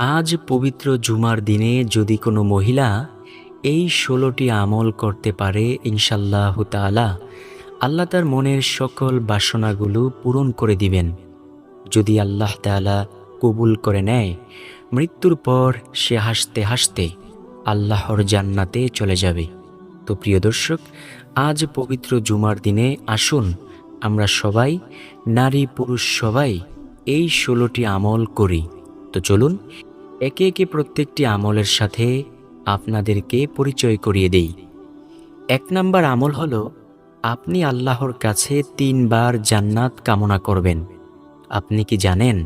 আজ পবিত্র জুমার দিনে যদি কোনো মহিলা এই ষোলোটি আমল করতে পারে ইনশাল্লাহ তাআলা, আল্লাহ তার মনের সকল বাসনাগুলো পূরণ করে দিবেন। যদি আল্লাহ তাআলা কবুল করে নেয়, মৃত্যুর পর সে হাসতে হাসতে আল্লাহর জান্নাতে চলে যাবে। তো প্রিয় দর্শক, আজ পবিত্র জুমার দিনে আসুন, আমরা সবাই, নারী পুরুষ সবাই, এই ষোলোটি আমল করি। তো চলুন একে একে প্রত্যেকটি আমলের সাথে আপনাদেরকে পরিচয় করিয়ে দেই। এক নাম্বার আমল হল, আপনি আল্লাহর কাছে তিনবার জান্নাত কামনা করবেন। আপনি কি জানেন,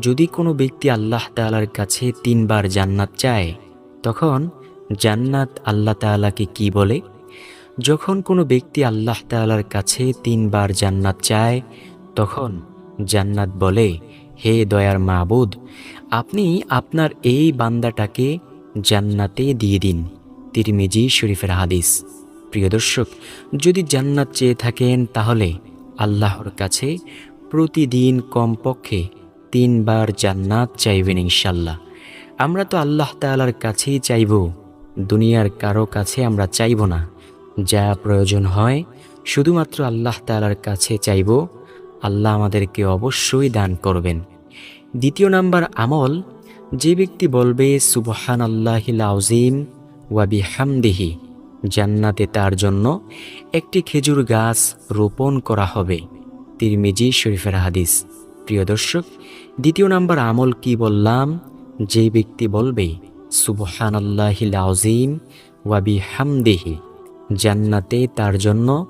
যদি কোনো ব্যক্তি আল্লাহ তাআলার কাছে তিনবার জান্নাত চায়, তখন জান্নাত আল্লাহ তাআলাকে কি বলে? যখন কোনো ব্যক্তি আল্লাহ তাআলার কাছে তিনবার জান্নাত চায়, তখন জান্নাত বলে হে দয়ার মাবুদ, আপনি আপনার এই বান্দাটাকে জান্নাতে দিয়ে দিন। তিরমিজি শরীফের হাদিস। প্রিয় দর্শক, যদি জান্নাত চেয়ে থাকেন, তাহলে আল্লাহর কাছে প্রতিদিন কমপক্ষে তিনবার জান্নাত চাইবেন ইনশাল্লাহ। আমরা তো আল্লাহ তাআলার কাছেই চাইব, দুনিয়ার কারও কাছে আমরা চাইব না। যা প্রয়োজন হয়, শুধুমাত্র আল্লাহ তাআলার কাছে চাইব। আল্লাহ আমাদেরকে অবশ্যই দান করবেন। দ্বিতীয় নাম্বার আমল, যে ব্যক্তি বলবে সুবহান আল্লাহিল আউজিম ওয়াবি হামদিহি জান্নাতে তার জন্য একটি খেজুর গাছ রোপণ করা হবে। তিরমিজি শরীফের হাদিস। প্রিয় দর্শক, দ্বিতীয় নাম্বার আমল কি বললাম? যে ব্যক্তি বলবে সুবহান আল্লাহিল আউজিম ওয়াবি হামদিহি জান্নাতে তার জন্য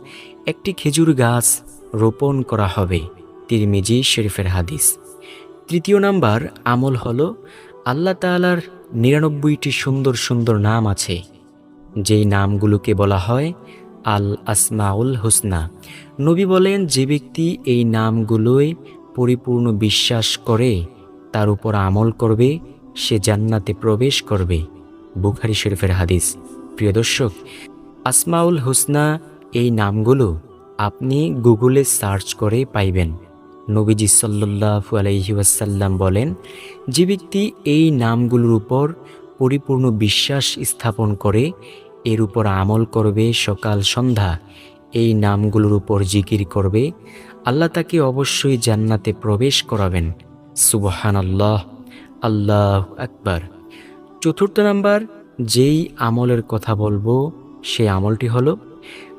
একটি খেজুর গাছ রোপণ করা হবে। তিরমিজি শরীফের হাদিস। তৃতীয় নাম্বার আমল হলো আল্লাহ তাআলার নিরানব্বইটি সুন্দর সুন্দর নাম আছে। যেই নামগুলোকে বলা হয় আল আসমাউল হোসনা। নবী বলেন, যে ব্যক্তি এই নামগুলোয় পরিপূর্ণ বিশ্বাস করে, তার উপর আমল করবে, সে জান্নাতে প্রবেশ করবে। বুখারি শরীফের হাদিস। প্রিয় দর্শক, আসমাউল হোসনা এই নামগুলো আপনি গুগলে সার্চ করে পাইবেন। নবীজি সাল্লাল্লাহু আলাইহি ওয়াসাল্লাম বলেন, যে ব্যক্তি এই নামগুলোর উপর পরিপূর্ণ বিশ্বাস স্থাপন করে, এর উপর আমল করবে সকাল সন্ধ্যা, এই নামগুলোর উপর জিকির করবে, আল্লাহ তাকে অবশ্যই জান্নাতে প্রবেশ করাবেন। সুবহান আল্লাহ আল্লাহ আকবার। চতুর্থ নাম্বার, যেই আমলের কথা বলব সেই আমলটি হলো,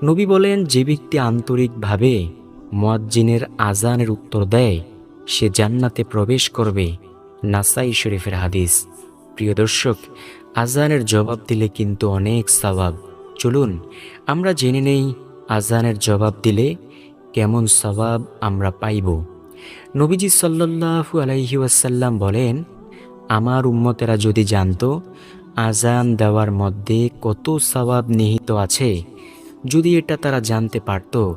নবী বলেন, যে ব্যক্তি আন্তরিকভাবে মুয়াজ্জিনের আজানের উত্তর দেয়, সে জান্নাতে প্রবেশ করবে। নাসাই শরীফের হাদিস। প্রিয় দর্শক আজানের জবাব দিলে কিন্তু অনেক সওয়াব। চলুন, আমরা জেনে নেই আজানের জবাব দিলে কেমন সওয়াব আমরা পাইব। নবীজি সাল্লাল্লাহু আলাইহি ওয়াসাল্লাম বলেন, আমার উম্মতেরা যদি জানতো আজান দেওয়ার মধ্যে কত সওয়াব নিহিত আছে। যদি এটা তারা জানতে পারত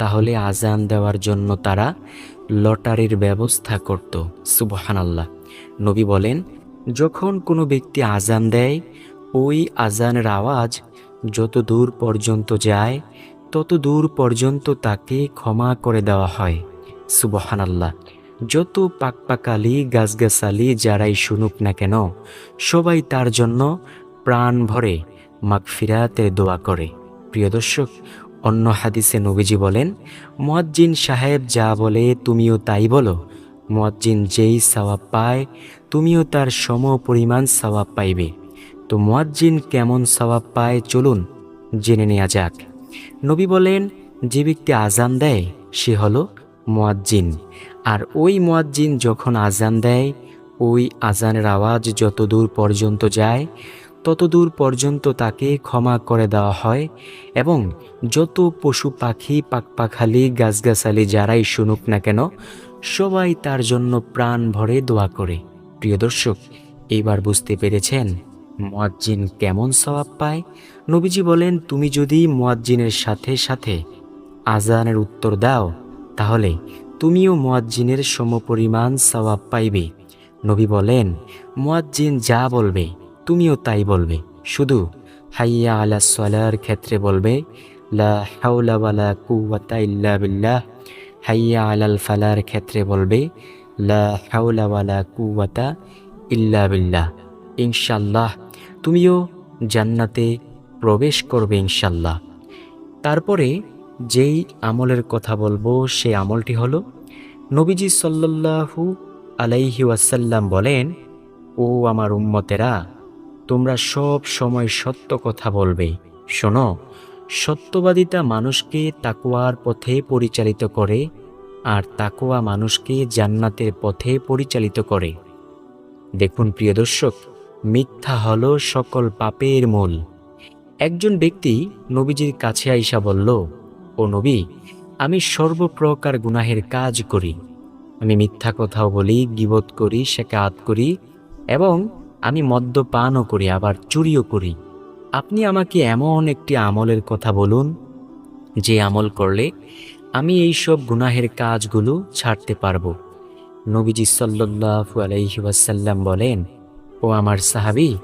তাহলে আজান দেওয়ার জন্য তারা লটারির ব্যবস্থা করত। সুবহানাল্লাহ। নবী বলেন, যখন কোনো ব্যক্তি আজান দেয়, ওই আজানের আওয়াজ যত দূর পর্যন্ত যায়, তত দূর পর্যন্ত তাকে ক্ষমা করে দেওয়া হয়। সুবহানাল্লাহ। যত পাকপাকালি, গাছগাছালি যারাই শুনুক না কেন, সবাই তার জন্য প্রাণ ভরে মাগফিরাতের দোয়া করে। প্রিয় দর্শক অন্য হাদিসে নবীজি বলেন, মুয়াজ্জিন সাহেব যা বলে তুমিও তাই বলো। মুয়াজ্জিন যেই সওয়াব পায়, তুমিও তার সম পরিমাণ সওয়াব পাইবে। তো মুয়াজ্জিন কেমন সওয়াব পায় চলুন জেনে নেওয়া যাক। নবী বলেন, যে ব্যক্তি আজান দেয়, সে হলো মুয়াজ্জিন। আর ওই মুয়াজ্জিন যখন আজান দেয়, ওই আজানের আওয়াজ যত দূর পর্যন্ত যায় তত দূর পর্যন্ত তাকে ক্ষমা করে দেওয়া হয় এবং যত পশু পাখি, পাকপাখালি, গাছগাছালি যারাই শুনুক না কেন, সবাই তার জন্য প্রাণ ভরে দোয়া করে। প্রিয় দর্শক এইবার বুঝতে পেরেছেন মুয়াজ্জিন কেমন সওয়াব পায়? নবীজি বলেন, তুমি যদি মুয়াজ্জিনের সাথে সাথে আজানের উত্তর দাও, তাহলে তুমিও মুয়াজ্জিনের সমপরিমাণ সওয়াব পাইবে। নবী বলেন, মুয়াজ্জিন যা বলবে তুমিও তাই বলবে। শুধু হাইয়া আলা সলার ক্ষেত্রে বলবে, লা ইল্লা বিল্লাহ। হাইয়া আলাল ফালার ক্ষেত্রে বলবে, লা ইল্লা বিল্লাহ। ইনশাল্লাহ তুমিও জান্নাতে প্রবেশ করবে ইনশাল্লাহ তারপরে যেই আমলের কথা বলব, সে আমলটি হলো, নবীজি সাল্লাল্লাহু আলাইহি ওয়াসাল্লাম বলেন, ও আমার উম্মতেরা তোমরা সব সময় সত্য কথা বলবে। শোনো, সত্যবাদিতা মানুষকে তাকুয়ার পথে পরিচালিত করে আর তাকুয়া মানুষকে জান্নাতের পথে পরিচালিত করে। দেখুন প্রিয় দর্শক, মিথ্যা হল সকল পাপের মূল। একজন ব্যক্তি নবীজির কাছে আইসা বলল, ও নবী, আমি সর্বপ্রকার গুনাহের কাজ করি। আমি মিথ্যা কথাও বলি, গিবত করি শেকাত করি এবং আমি মদ্যপানও করি, আবার চুরিও করি। আপনি আমাকে এমন একটি আমলের কথা বলুন, যে আমল করলে আমি এই সব গুনাহের কাজগুলো ছাড়তে পারব। নবীজি সাল্লাল্লাহু আলাইহি বলেন, ও আমার সাহাবী,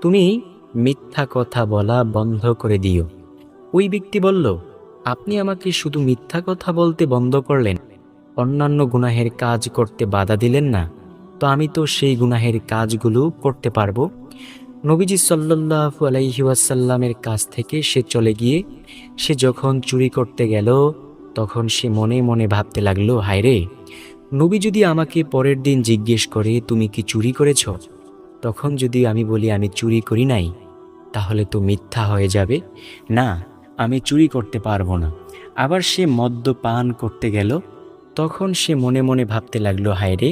তুমি মিথ্যা কথা বলা বন্ধ করে দিও। ওই ব্যক্তি বলল, আপনি আমাকে শুধু মিথ্যা কথা বলতে বন্ধ করলেন। অন্যান্য গুনাহের কাজ করতে বাধা দিলেন না। তো আমি তো সেই গুনাহের কাজগুলো করতে পারব। নবীজি সাল্লাল্লাহু আলাইহি ওয়াসাল্লামের কাছ থেকে সে চলে গিয়ে সে যখন চুরি করতে গেল, তখন সে মনে মনে ভাবতে লাগল হায়রে নবী যদি আমাকে পরের দিন জিজ্ঞেস করে, তুমি কি চুরি করেছ? তখন যদি আমি বলি, আমি চুরি করি নাই, তাহলে তো মিথ্যা হয়ে যাবে। না, আমি চুরি করতে পারব না। আবার সে মদ্যপান করতে গেল, তখন সে মনে মনে ভাবতে লাগল হায়রে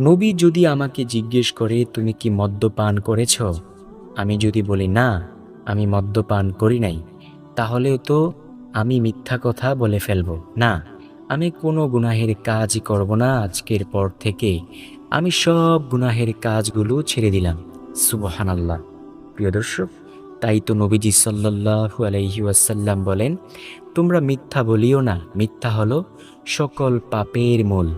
নবী যদি আমাকে জিজ্ঞেস করে, তুমি কি মদ্যপান করেছ? আমি যদি বলি, না, আমি মদ্যপান করি নাই, তাহলেও তো আমি মিথ্যা কথা বলে ফেলব। না, আমি কোনো গুনাহের কাজই করব না আজকের পর থেকে। আমি সব গুনাহের কাজগুলো ছেড়ে দিলাম। সুবহান আল্লাহ প্রিয় দর্শক, তাই তো নবীজি সাল্লাল্লাহু আলাইহি ওয়াসাল্লাম বলেন, তোমরা মিথ্যা বলিও না। মিথ্যা হলো সকল পাপের মূল।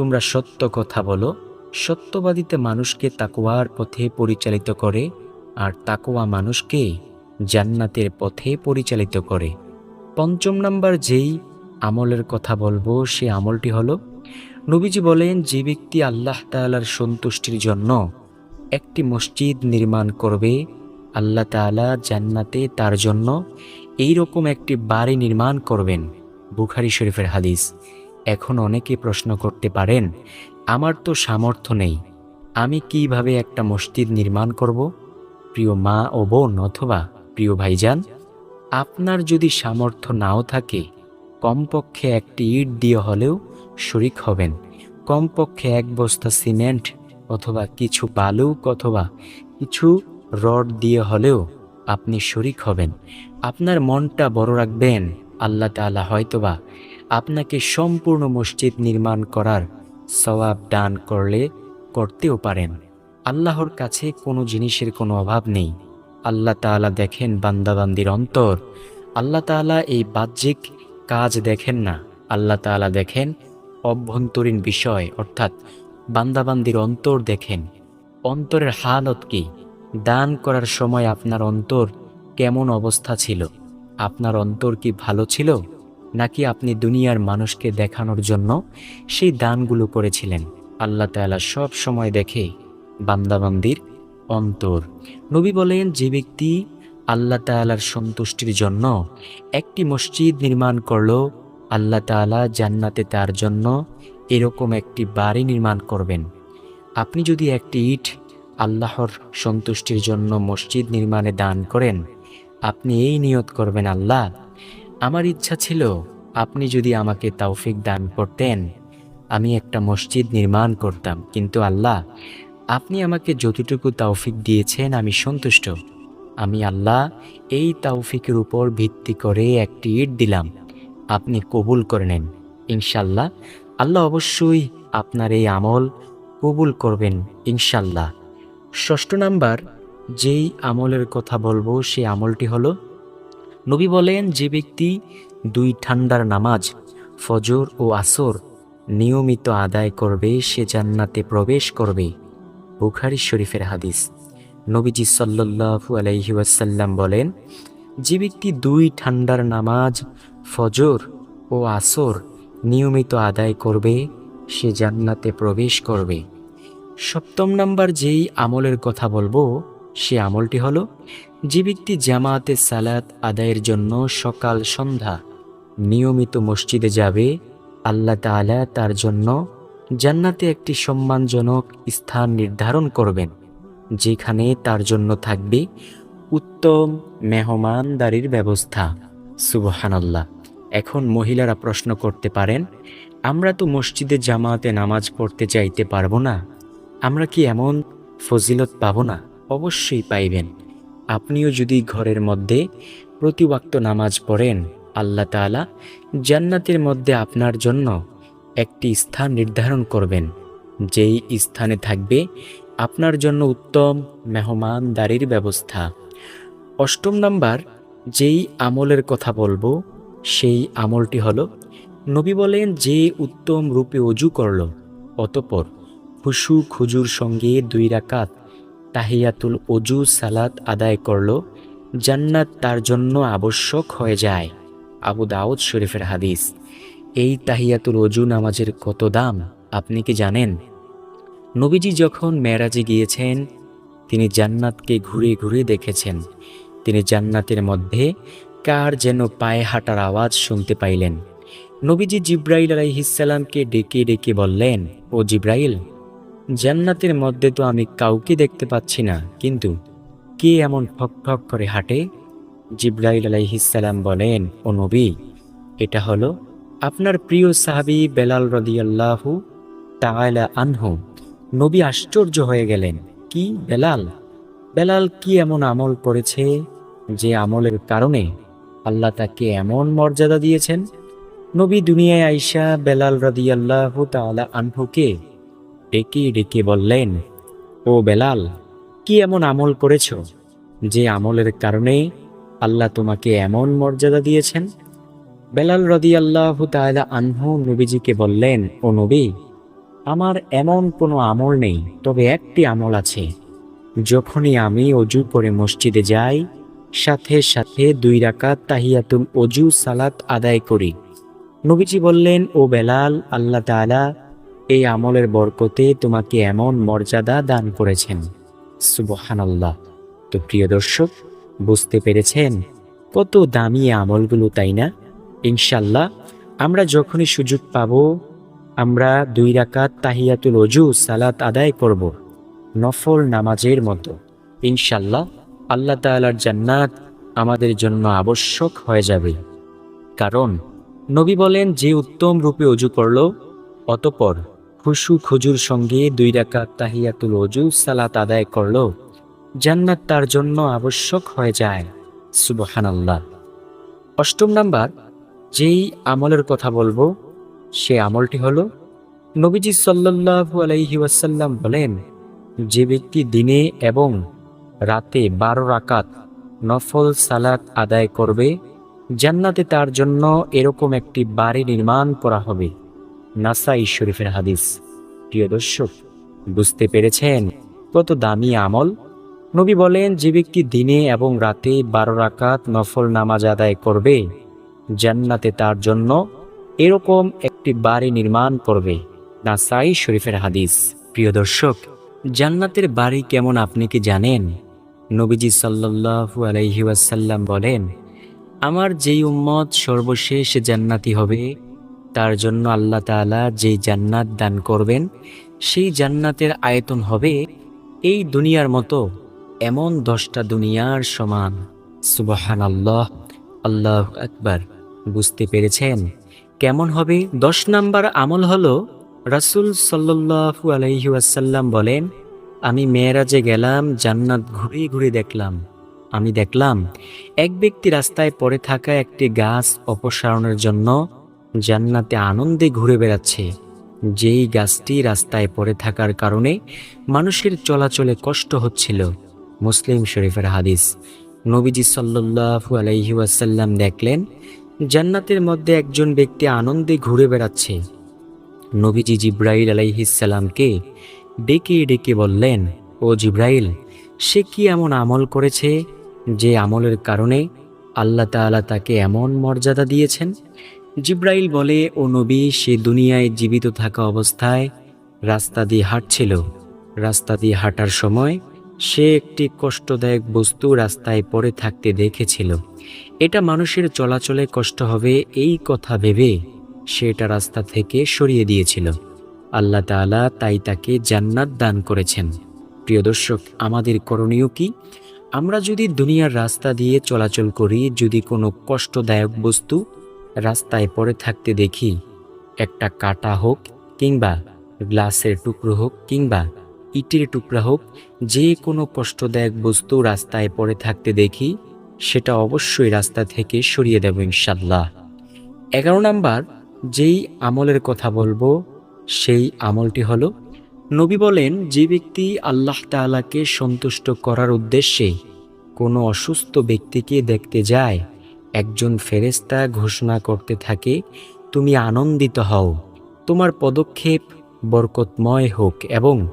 তোমরা সত্য কথা বলো, সত্যবাদিতে মানুষকে তাকোয়ার পথে পরিচালিত করে, আর তাকোয়া মানুষকে জান্নাতের পথে পরিচালিত করে। পঞ্চম নাম্বার যেই আমলের কথা বলব, সে আমলটি হলো, নবীজি বলেন, যে ব্যক্তি আল্লাহ তাআলার সন্তুষ্টির জন্য একটি মসজিদ নির্মাণ করবে, আল্লাহ তাআলা জান্নাতে তার জন্য এই রকম একটি বাড়ি নির্মাণ করবেন। বুখারি শরীফের হাদিস। এখন অনেকে প্রশ্ন করতে পারেন, আমার তো সামর্থ্য নেই, আমি কীভাবে একটা মসজিদ নির্মাণ করব? প্রিয় মা ও বোন অথবা প্রিয় ভাইজান, আপনার যদি সামর্থ্য নাও থাকে, কমপক্ষে একটি ইট দিয়ে হলেও শরিক হবেন। কমপক্ষে এক বস্তা সিমেন্ট অথবা কিছু বালুক অথবা কিছু রড দিয়ে হলেও আপনি শরিক হবেন। আপনার মনটা বড় রাখবেন, আল্লাহ তাআলা হয়তোবা আপনাকে সম্পূর্ণ মসজিদ নির্মাণ করার সওয়াব দান করলে, করতেও পারেন। আল্লাহর কাছে কোনো জিনিসের কোনো অভাব নেই। আল্লাহ তাআলা দেখেন বান্দাবান্দির অন্তর। আল্লাহ তাআলা এই বাহ্যিক কাজ দেখেন না। আল্লাহ তাআলা দেখেন অভ্যন্তরীণ বিষয়, অর্থাৎ বান্দাবান্দির অন্তর দেখেন। অন্তরের হালত কি? দান করার সময় আপনার অন্তর কেমন অবস্থা ছিল? আপনার অন্তর কি ভালো ছিল? নাকি আপনি দুনিয়ার মানুষকে দেখানোর জন্য সেই দানগুলো করেছিলেন? আল্লাহ তাআলা সব সময় দেখে বান্দাবান্দির অন্তর। নবী বলেন, যে ব্যক্তি আল্লাহ তাআলার সন্তুষ্টির জন্য একটি মসজিদ নির্মাণ করল, আল্লাহ তাআলা জান্নাতে তার জন্য এরকম একটি বাড়ি নির্মাণ করবেন। আপনি যদি একটি ইট আল্লাহর সন্তুষ্টির জন্য মসজিদ নির্মাণে দান করেন, আপনি এই নিয়ত করবেন, আল্লাহ আমার ইচ্ছা ছিল, আপনি যদি আমাকে তৌফিক দান করতেন, আমি একটা মসজিদ নির্মাণ করতাম, কিন্তু আল্লাহ, আপনি আমাকে যতটুকু তৌফিক দিয়েছেন আমি সন্তুষ্ট। আমি আল্লাহ, এই তৌফিকের উপর ভিত্তি করে একটি ইট দিলাম। আপনি কবুল করে নেন। ইনশাল্লাহ, আল্লাহ অবশ্যই আপনার এই আমল কবুল করবেন, ইনশাল্লাহ। ষষ্ঠ নাম্বার, যেই আমলের কথা বলব, সেই আমলটি হলো নবী বলেন, যে ব্যক্তি দুই ঠান্ডার নামাজ, ফজর ও আসর নিয়মিত আদায় করবে, সে জান্নাতে প্রবেশ করবে। বুখারি শরীফের হাদিস। নবীজি সাল্লাল্লাহু আলাইহি ওয়াসাল্লাম বলেন, যে ব্যক্তি দুই ঠান্ডার নামাজ, ফজর ও আসর নিয়মিত আদায় করবে, সে জান্নাতে প্রবেশ করবে। সপ্তম নাম্বার যেই আমলের কথা বলব সে আমলটি হলো যে ব্যক্তি জামাতে সালাত আদায়ের জন্য সকাল সন্ধ্যা নিয়মিত মসজিদে যাবে, আল্লাহ তাআলা তার জন্য জান্নাতে একটি সম্মানজনক স্থান নির্ধারণ করবেন, যেখানে তার জন্য থাকবে উত্তম মেহমানদারির ব্যবস্থা। সুবহানাল্লাহ। এখন মহিলারা প্রশ্ন করতে পারেন, আমরা তো মসজিদে জামাতে নামাজ পড়তে চাইতে পারব না, আমরা কি এমন ফজিলত পাবো না? অবশ্যই পাইবেন। আপনিও যদি ঘরের মধ্যে প্রতিওয়াক্ত নামাজ পড়েন, আল্লাহ তাআলা জান্নাতের মধ্যে আপনার জন্য একটি স্থান নির্ধারণ করবেন। যেই স্থানে থাকবে আপনার জন্য উত্তম মেহমানদারির ব্যবস্থা। অষ্টম নাম্বার, যেই আমলের কথা বলব, সেই আমলটি হলো, নবী বলেন যে উত্তম রূপে অজু করল, অতপর খুশু খুজুর সঙ্গে দুই রাকাত তাহিয়াতুল অজু সালাত আদায় করল, জান্নাত তার জন্য আবশ্যক হয়ে যায়। আবু দাউদ শরীফের হাদিস। এই তাহিয়াতুল অজু নামাজের কত দাম, আপনি কি জানেন? নবীজি যখন মেরাজে গিয়েছেন, তিনি জান্নাতকে ঘুরে ঘুরে দেখেছেন। তিনি জান্নাতের মধ্যে কার যেন পায়ে হাঁটার আওয়াজ শুনতে পাইলেন। নবীজি জিব্রাইল আলাইহিসাল্লামকে ডেকে ডেকে বললেন, ও জিব্রাইল জান্নাতের মধ্যে তো আমি কাউকে দেখতে পাচ্ছি না, কিন্তু কে এমন ঠক ঠক করে হাঁটে? জিব্রাইল আলাইহিসাল্লাম বলেন, ও নবী, এটা হলো আপনার প্রিয় সাহাবি বেলাল রদিয়াল্লাহু তাআলা আনহু। নবী আশ্চর্য হয়ে গেলেন, কি বেলাল? বেলাল কি এমন আমল করেছে যে আমলের কারণে আল্লাহ তাকে এমন মর্যাদা দিয়েছেন? নবী দুনিয়ায় আইসা বেলাল রাদিয়াল্লাহু তাআলা আনহুকে ডেকে ডেকে বললেন, ও বেলাল, কি এমন আমল করেছ যে আমলের কারণে আল্লাহ তোমাকে এমন মর্যাদা দিয়েছেন? বেলাল রাদিয়াল্লাহু তাআলা আনহু নবীজিকে বললেন, ও নবী, আমার এমন কোনো আমল নেই, তবে একটি আমল আছে। যখনই আমি অজু করে মসজিদে যাই, সাথে সাথে দুই রাকাত তাহিয়াতুল অজু সালাত আদায় করি। নবীজি বললেন, ও বেলাল, আল্লাহ তাআলা এই আমলের বরকতে তোমাকে এমন মর্যাদা দান করেছেন। সুবহানাল্লাহ। তো প্রিয় দর্শক, বুঝতে পেরেছেন কত দামি আমলগুলো, তাই না? ইনশাল্লাহ আমরা যখনই সুযোগ পাব, আমরা দুই রাকাত তাহিয়াতুল অজু সালাত আদায় করব, নফল নামাজের মতো। ইনশাল্লাহ আল্লাহ তাআলার জান্নাত আমাদের জন্য আবশ্যক হয়ে যাবে। কারণ নবী বলেন, যে উত্তম রূপে অজু করল, অতপর খুশু খুজুর সঙ্গে দুই রাকাত তাহিয়াতুল অজু সালাত আদায় করল। জান্নাত তার জন্য আবশ্যক হয়ে যায়। সুবহানাল্লাহ। অষ্টম নাম্বার, যেই আমলের কথা বলব, সে আমলটি হল, নবীজি সাল্লাল্লাহু আলাইহি ওয়াসাল্লাম বলেন, যে ব্যক্তি দিনে এবং রাতে বারো রাকাত নফল সালাত আদায় করবে, জান্নাতে তার জন্য এরকম একটি বাড়ি নির্মাণ করা হবে। নাসাই শরীফের হাদিস। প্রিয় দর্শক, বুঝতে পেরেছেন কত দামি আমল? নবী বলেন, যে ব্যক্তি দিনে এবং রাতে বারো রাকাত নফল নামাজ আদায় করবে, জান্নাতে তার জন্য এরকম একটি বাড়ি নির্মাণ করবে। নাসাই শরীফের হাদিস। প্রিয় দর্শক, জান্নাতের বাড়ি কেমন আপনি কি জানেন? নবীজি সাল্লাল্লাহু আলাইহি ওয়াসাল্লাম বলেন, আমার যেই উম্মত সর্বশেষ জান্নাতি হবে তার জন্য আল্লাহ তাআলা যেই জান্নাত দান করবেন, সেই জান্নাতের আয়তন হবে এই দুনিয়ার মতো এমন দশটা দুনিয়ার সমান। সুবাহান আল্লাহ আল্লাহ আকবার। বুঝতে পেরেছেন? কেমন হবে? দশ নাম্বার আমল হলো, রাসূল সাল্লাল্লাহু আলাইহি ওয়াসাল্লাম বলেন, আমি মেয়েরাজে গেলাম, জান্নাত ঘুরে ঘুরে দেখলাম। আমি দেখলাম, এক ব্যক্তি রাস্তায় পড়ে থাকা একটি গাছ অপসারণের জন্য জান্নাতে আনন্দে ঘুরে বেড়াচ্ছে। যেই গাছটি রাস্তায় পড়ে থাকার কারণে মানুষের চলাচলে কষ্ট হচ্ছিল। মুসলিম শরীফের হাদিস। নবীজি সাল্লাল্লাহু আলাইহি ওয়াসাল্লাম দেখলেন, জান্নাতের মধ্যে একজন ব্যক্তি আনন্দে ঘুরে বেড়াচ্ছে। নবীজি জিব্রাইল আলাইহিসাল্লামকে ডেকে ডেকে বললেন, ও জিব্রাইল, সে কি এমন আমল করেছে যে আমলের কারণে আল্লাহ তাআলা তাকে এমন মর্যাদা দিয়েছেন? জিব্রাইল বলে, ও নবী, সে দুনিয়ায় জীবিত থাকা অবস্থায় রাস্তা দিয়ে হাঁটছিল। রাস্তা দিয়ে হাঁটার সময় সে একটি কষ্টদায়ক বস্তু রাস্তায় পড়ে থাকতে দেখেছিল। এটা মানুষের চলাচলে কষ্ট হবে, এই কথা ভেবে সে এটা রাস্তা থেকে সরিয়ে দিয়েছিল। আল্লাহ তাআলা তাই তাকে জান্নাত দান করেছেন। প্রিয় দর্শক, আমাদের করণীয় কি? আমরা যদি দুনিয়ার রাস্তা দিয়ে চলাচল করি, যদি কোনো কষ্টদায়ক বস্তু রাস্তায় পড়ে থাকতে দেখি একটা কাটা হোক কিংবা গ্লাসের টুকরো হোক কিংবা ইটের টুকরা হোক, যে কোনো কষ্টদায়ক বস্তু রাস্তায় পড়ে থাকতে দেখি, সেটা অবশ্যই রাস্তা থেকে সরিয়ে দেব ইনশাল্লাহ এগারো নাম্বার, যেই আমলের কথা বলব, সেই আমলটি হলো, নবী বলেন, যে ব্যক্তি আল্লাহ তাআলাকে সন্তুষ্ট করার উদ্দেশ্যে কোনো অসুস্থ ব্যক্তিকে দেখতে যায় একজন ফেরেস্তা ঘোষণা করতে থাকে, তুমি আনন্দিত হও। তোমার পদক্ষেপ বরকতময় হোক এবং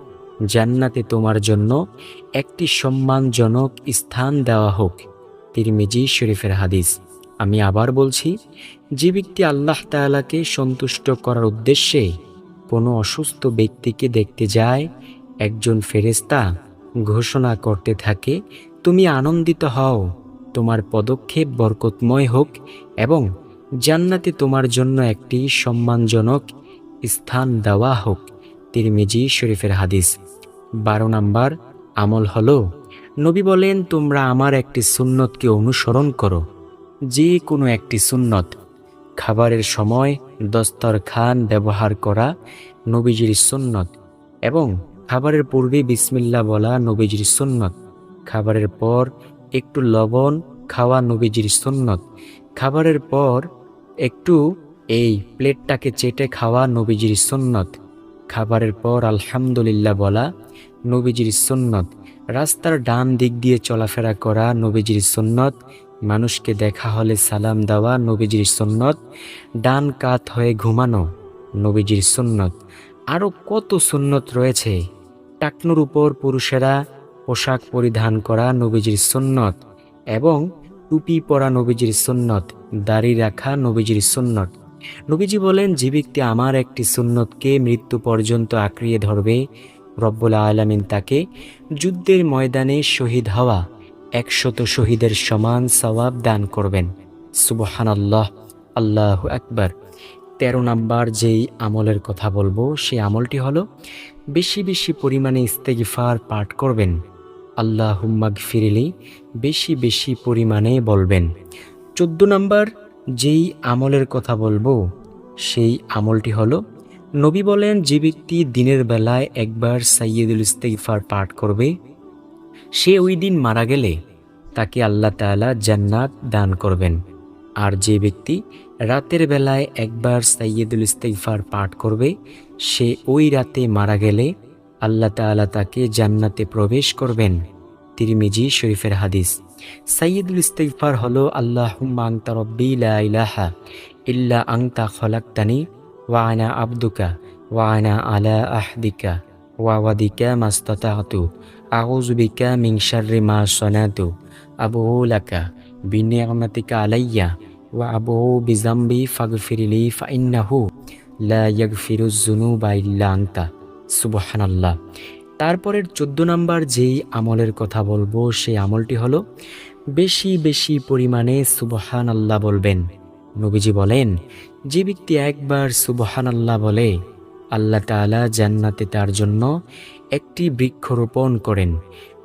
জান্নাতে তোমার জন্য একটি সম্মানজনক স্থান দেওয়া হোক। তিরমিজি শরীফের হাদিস। আমি আবার বলছি, যে ব্যক্তি আল্লাহ তাআলাকে সন্তুষ্ট করার উদ্দেশ্যে কোনো অসুস্থ ব্যক্তিকে দেখতে যায়, একজন ফেরেস্তা ঘোষণা করতে থাকে, তুমি আনন্দিত হও। তোমার পদক্ষেপ বরকতময় হোক এবং জান্নাতে তোমার জন্য একটি সম্মানজনক স্থান দেওয়া হোক। তিরমিজি শরীফের হাদিস। বারো নাম্বার আমল হলো, নবী বলেন, তোমরা আমার একটি সুন্নতকে অনুসরণ করো। যে কোনো একটি সুন্নত। খাবারের সময় দস্তরখান ব্যবহার করা নবীজির সুন্নত এবং খাবারের পূর্বে বিসমিল্লা বলা নবীজির সুন্নত। খাবারের পর একটু লবণ খাওয়া নবীজির সুন্নত। খাবারের পর একটু এই প্লেটটাকে চেটে খাওয়া নবীজির সুন্নত। খাবারের পর আলহামদুলিল্লাহ বলা নবীজির সুন্নত। রাস্তার ডান দিক দিয়ে চলাফেরা করা নবীজির সুন্নত। মানুষকে দেখা হলে সালাম দেওয়া নবীজির সুন্নত। ডান কাত হয়ে ঘুমানো নবীজির সুন্নত। আরও কত সুন্নত রয়েছে। টাকনুর উপর পুরুষেরা পোশাক পরিধান করা নবীজির সুন্নত এবং টুপি পরা নবীজির সুন্নত, দাড়ি রাখা নবীজির সুন্নত। নবীজি বলেন, যে ব্যক্তি আমার একটি সুন্নতকে মৃত্যু পর্যন্ত আঁকড়িয়ে ধরবে, রব্বুল আলমিন তাকে যুদ্ধের ময়দানে শহীদ হওয়া একশত শহীদের সমান সওয়াব দান করবেন। সুবহান আল্লাহ আল্লাহ আকবার। তেরো নাম্বার যেই আমলের কথা বলব, সেই আমলটি হলো, বেশি বেশি পরিমাণে ইস্তেগিফার পাঠ করবেন। আল্লাহ হুম্মাগ ফিরিলি বেশি বেশি পরিমাণে বলবেন। চোদ্দ নাম্বার, যেই আমলের কথা বলব, সেই আমলটি হলো, নবী বলেন, যে ব্যক্তি দিনের বেলায় একবার সাইয়দুল ইস্তেগফার পাঠ করবে, সে ওই দিন মারা গেলে তাকে আল্লাহ তাআলা জান্নাত দান করবেন। আর যে ব্যক্তি রাতের বেলায় একবার সাইয়দুল ইস্তেগফার পাঠ করবে, সে ওই রাতে মারা গেলে আল্লাহ তাআলা তাকে জান্নাতে প্রবেশ করবেন। তিরমিজি শরীফের হাদিস। সাইয়দুল ইস্তেগফার হলো রব্বি লা ইলাহা ইল্লা আংতা খলাকতানি ওয়া আনা আবদুকা ওয়া আনা আলা আহদিকা ওয়া ওয়াদিকা মাস্তাতাতু। আউযু বিকা মিন শাররি মা সানাতু। আবু লাকা বিনিয়ামাতিকা আলাইয়া ওয়া আবু বিজাম্বি ফাগফিরিলি ফাইন্নাহু লা ইয়াগফিরুজ যুনুবা ইল্লা আনতা। সুবহানাল্লাহ। তারপরের চোদ্দ নম্বর যেই আমলের কথা বলব, সেই আমলটি হলো, বেশি বেশি পরিমাণে সুবহান আল্লাহ বলবেন। নবীজি বলেন, যে ব্যক্তি একবার সুবহান আল্লাহ বলে, আল্লাহ তাআলা জান্নাতে তার জন্য একটি বৃক্ষ রোপণ করেন।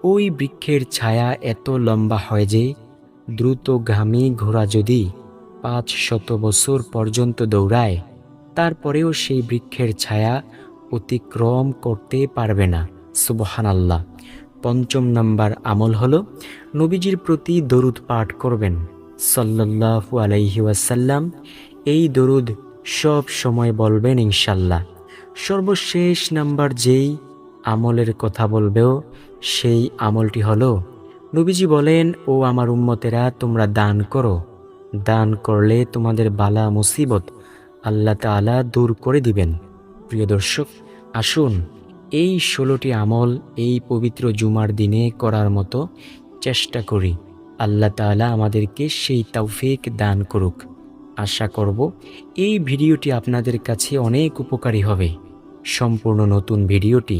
ওই বৃক্ষের ছায়া এত লম্বা হয় যে দ্রুত দ্রুতগামী ঘোড়া যদি পাঁচ শত বছর পর্যন্ত দৌড়ায়, তারপরেও সেই বৃক্ষের ছায়া অতিক্রম করতে পারবে না। সুবহান আল্লাহ পঞ্চম নাম্বার আমল হলো, নবীজির প্রতি দরুদ পাঠ করবেন। সাল্লাল্লাহু আলাইহি ওয়াসাল্লাম এই দরুদ সব সময় বলবেন ইনশাল্লাহ। সর্বশেষ নাম্বার যেই আমলের কথা বলবেও, সেই আমলটি হলো, নবীজি বলেন, ও আমার উম্মতেরা, তোমরা দান করো। দান করলে তোমাদের বালা মুসিবত আল্লাহ তাআলা দূর করে দিবেন। প্রিয় দর্শক, আসুন এই ষোলোটি আমল, এই পবিত্র জুমার দিনে করার মতো চেষ্টা করি। আল্লাহ তালা আমাদেরকে সেই তৌফিক দান করুক। আশা করব এই ভিডিওটি আপনাদের কাছে অনেক উপকারী হবে। সম্পূর্ণ নতুন ভিডিওটি